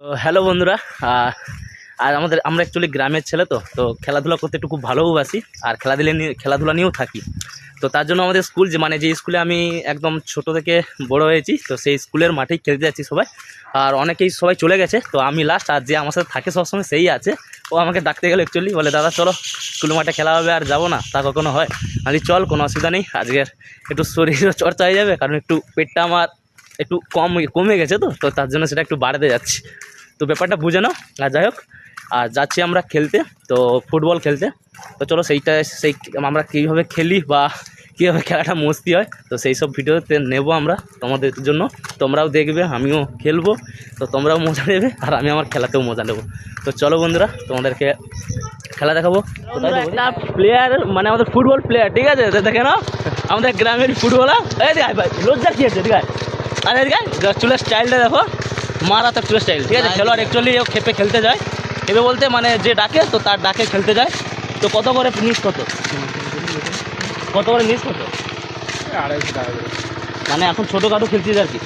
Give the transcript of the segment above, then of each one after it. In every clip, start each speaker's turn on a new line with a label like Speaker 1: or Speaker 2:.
Speaker 1: Hello বন্ধুরা আর আমাদের, আমরা অ্যাকচুয়ালি গ্রামের ছেলে তো তো খেলাধুলা করতে একটু খুব ভালোবাসি আর খেলাধুলা নিয়ে, খেলাধুলা নিয়েও থাকি। তো তার জন্য আমাদের স্কুল যে মানে যে স্কুলে আমি একদম ছোট থেকে বড় হয়েছি, তো সেই স্কুলের মাঠেই খেলতে যাচ্ছি সবাই। আর অনেকেই সবাই চলে গেছে, তো আমি লাস্ট আর যে আমার সাথে থাকে সবসময় সেই আছে। ও আমাকে ডাকতে গেলে অ্যাকচুয়ালি বলে, দাদা, চলো স্কুল মাঠে খেলা হবে আর যাব না, তা কখনো হয়? আমি চল, কোনো অসুবিধা নেই, আজকের একটু শরীরও চর্চা হয়ে যাবে, কারণ একটু পেটটা আমার একটু কম কমে গেছে তো তো তার জন্য সেটা একটু বাড়াতে যাচ্ছি। তো ব্যাপারটা বুঝে নাও আর যাই হোক আর যাচ্ছি আমরা খেলতে তো ফুটবল খেলতে। তো চলো সেইটা সেই আমরা কীভাবে খেলি বা কীভাবে খেলাটা মস্তি হয় তো সেই সব ভিডিওতে নেব আমরা তোমাদের জন্য। তোমরাও দেখবে আমিও খেলব তো তোমরাও মজা নেবে আর আমি আমার খেলাতেও মজা নেব। তো চলো বন্ধুরা তোমাদেরকে খেলা দেখাবো। একটা প্লেয়ার মানে আমাদের ফুটবল প্লেয়ার ঠিক আছে? দেখে নাও আমাদের গ্রামের ফুটবলার এই দেখ ভাই লজ্জা কী আছে ঠিক আছে আরে এদিকে চুলের স্টাইলটা দেখো। মারাত্মক চুলের স্টাইল ঠিক আছে? খেলোয়াড় অ্যাকচুয়ালি ও খেপে খেলতে যায়। খেপে বলতে মানে যে ডাকে তো তার ডাকে খেলতে যায়। তো কত করে নিস কত কত করে নিস কত মানে এখন ছোটোখাটো খেলছিস আর কি।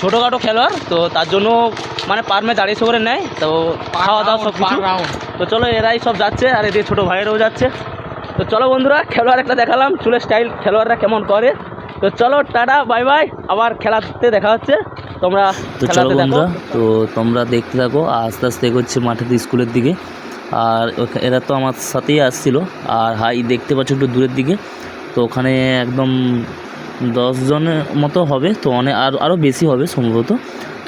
Speaker 1: ছোটোখাটো খেলোয়াড় তো তার জন্য মানে পার ম্যাচ আড়াইশো করে নেয়। তো খাওয়া দাওয়া সব কিছু। তো চলো এরাই সব যাচ্ছে আর এদিকে ছোটো ভাইয়েরাও যাচ্ছে। তো চলো বন্ধুরা খেলোয়াড় একটা দেখালাম। চুলের স্টাইল খেলোয়াড়রা কেমন করে। তো চলো টাটা বাই বাই আবার খেলাতে দেখা হচ্ছে। তোমরা
Speaker 2: তো চলো বন্ধুরা তো তোমরা দেখতে থাকো আস্তে আস্তে এগোচ্ছে মাঠের স্কুলের দিকে। আর এরা তো আমার সাথেই আসছিল। আর হাই দেখতে পাচ্ছ একটু দূরের দিকে। তো ওখানে একদম দশজনের মতো হবে। তো অনেক আর আরও বেশি হবে সম্ভবত।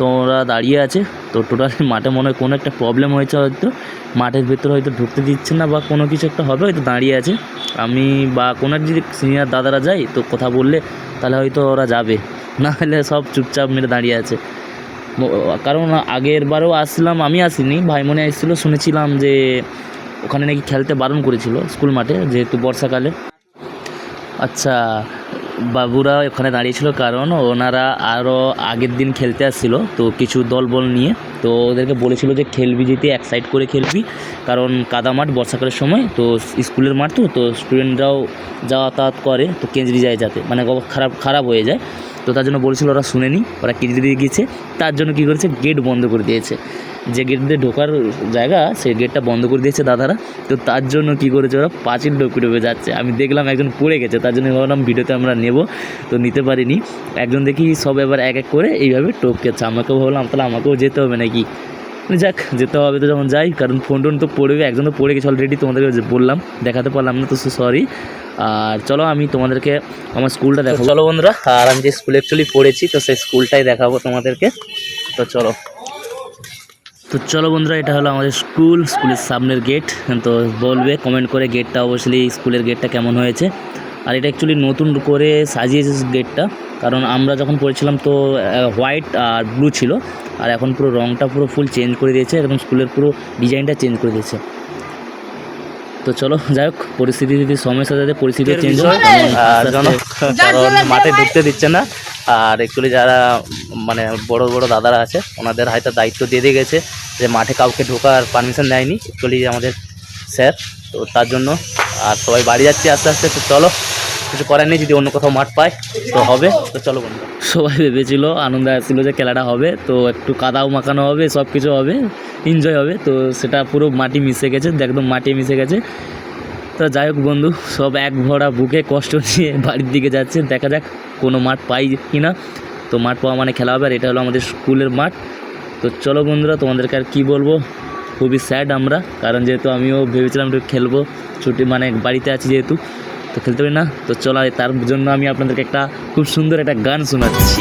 Speaker 2: তো ওরা দাঁড়িয়ে আছে। তো টোটালি মাঠে মনে হয় কোনো একটা প্রবলেম হয়েছে হয়তো। মাঠের ভেতরে হয়তো ঢুকতে দিচ্ছে না বা কোনো কিছু একটা হবে হয়তো দাঁড়িয়ে আছে। আমি বা কোনো যদি সিনিয়র দাদারা যাই তো কথা বললে তাহলে হয়তো ওরা যাবে। না হলে সব চুপচাপ মেরে দাঁড়িয়ে আছে। কারণ আগের বারেও আসছিলাম আমি আসিনি, ভাই মনে এসেছিল, শুনেছিলাম যে ওখানে নাকি খেলতে বারণ করেছিল স্কুল মাঠে, যেহেতু বর্ষাকালে। আচ্ছা বাবুরা ওখানে দাঁড়িয়েছিল কারণ ওনারা আরও আগের দিন খেলতে আসছিল, তো কিছু দল বল নিয়ে। তো ওদেরকে বলেছিল যে খেলবি যেতে এক সাইড করে খেলবি, কারণ কাদা মাঠ বর্ষাকালের সময়, তো স্কুলের মাঠ তো তো স্টুডেন্টরাও যাতায়াত করে, তো কেঞ্জরি যায় যাতে মানে খারাপ খারাপ হয়ে যায়। তো তার জন্য বলেছিল ওরা শুনেনি ওরা কেঞ্জরি দিয়ে গিয়েছে তার জন্য কী করেছে গেট বন্ধ করে দিয়েছে। যে গেট দিয়ে ঢোকার জায়গা সেই গেটটা বন্ধ করে দিয়েছে দাদারা। তো তার জন্য কী করেছে ওরা? পাঁচিল ডোবে ডুবে যাচ্ছে। আমি দেখলাম একজন পড়ে গেছে তার জন্য ভাবলাম ভিডিওতে আমরা নেব তো নিতে পারিনি। একজন দেখি সব এবার এক এক করে এইভাবে টপকেছে আমাকেও ভাবলাম তাহলে আমাকেও যেতে হবে নাকি? যাক যেতে হবে তো যখন যাই কারণ ফোন টোন তো পড়বে একজন তো পড়ে গেছে অলরেডি তোমাদেরকে বললাম দেখাতে পারলাম না তো সরি আর চলো আমি তোমাদেরকে আমার স্কুলটা দেখো
Speaker 1: চলো বন্ধুরা আর আমি যে স্কুলে অ্যাকচুয়ালি পড়েছি তো সেই স্কুলটাই দেখাবো তোমাদেরকে। তো চলো।
Speaker 2: তো চলো বন্ধুরা এটা হলো আমাদের স্কুল স্কুলের সামনের গেট তো বলবে কমেন্ট করে গেটটা অবশ্যই স্কুলের গেটটা কেমন হয়েছে। আর এটা অ্যাকচুয়ালি নতুন করে সাজিয়েছে গেটটা কারণ আমরা যখন পড়েছিলাম তো হোয়াইট আর ব্লু ছিল। আর এখন পুরো রংটা পুরো ফুল চেঞ্জ করে দিয়েছে একদম স্কুলের পুরো ডিজাইনটা চেঞ্জ করে দিয়েছে। তো চলো যাই হোক পরিস্থিতি যদি সময়ের সাথে সাথে পরিস্থিতি চেঞ্জ হয়
Speaker 1: মাঠে ঢুকতে দিচ্ছে না। আর অ্যাকচুয়ালি যারা মানে বড় বড় দাদারা আছে, ওনাদের হয়তো দায়িত্ব দিয়ে দিয়ে গেছে যে মাঠে কাউকে ঢোকার পারমিশন দেয়নি অ্যাকচুয়ালি আমাদের স্যার তো তার জন্য আর সবাই বাড়ি যাচ্ছে আস্তে আস্তে, তো চলো, কিছু করার নেই, যদি অন্য কোথাও মাঠ পায়, তো হবে, তো চলো বন্ধু
Speaker 2: সবাই ভেবেছিল, আনন্দ আসছিল যে খেলাটা হবে, তো একটু কাদাও মাখানো হবে সব কিছু হবে এনজয় হবে, তো সেটা পুরো মাটি মিশে গেছে একদম মাটি মিশে গেছে। তো যাই হোক বন্ধু, সব এক ভরা বুকে কষ্ট নিয়ে বাড়ির দিকে যাচ্ছে, দেখা যাক কোনো মাঠ পাই কি না তো মাঠ পাওয়া মানে খেলা হবে, আর এটা হলো আমাদের স্কুলের মাঠ। তো চলো বন্ধুরা, তোমাদেরকে আর কী বলব? খুবই স্যাড আমরা, কারণ যেহেতু আমিও ভেবেছিলাম একটু খেলব, ছুটি মানে বাড়িতে আছি যেহেতু, তো খেলতে পারি না। তো চলো তার জন্য আমি আপনাদেরকে একটা খুব সুন্দর একটা গান শোনাচ্ছি।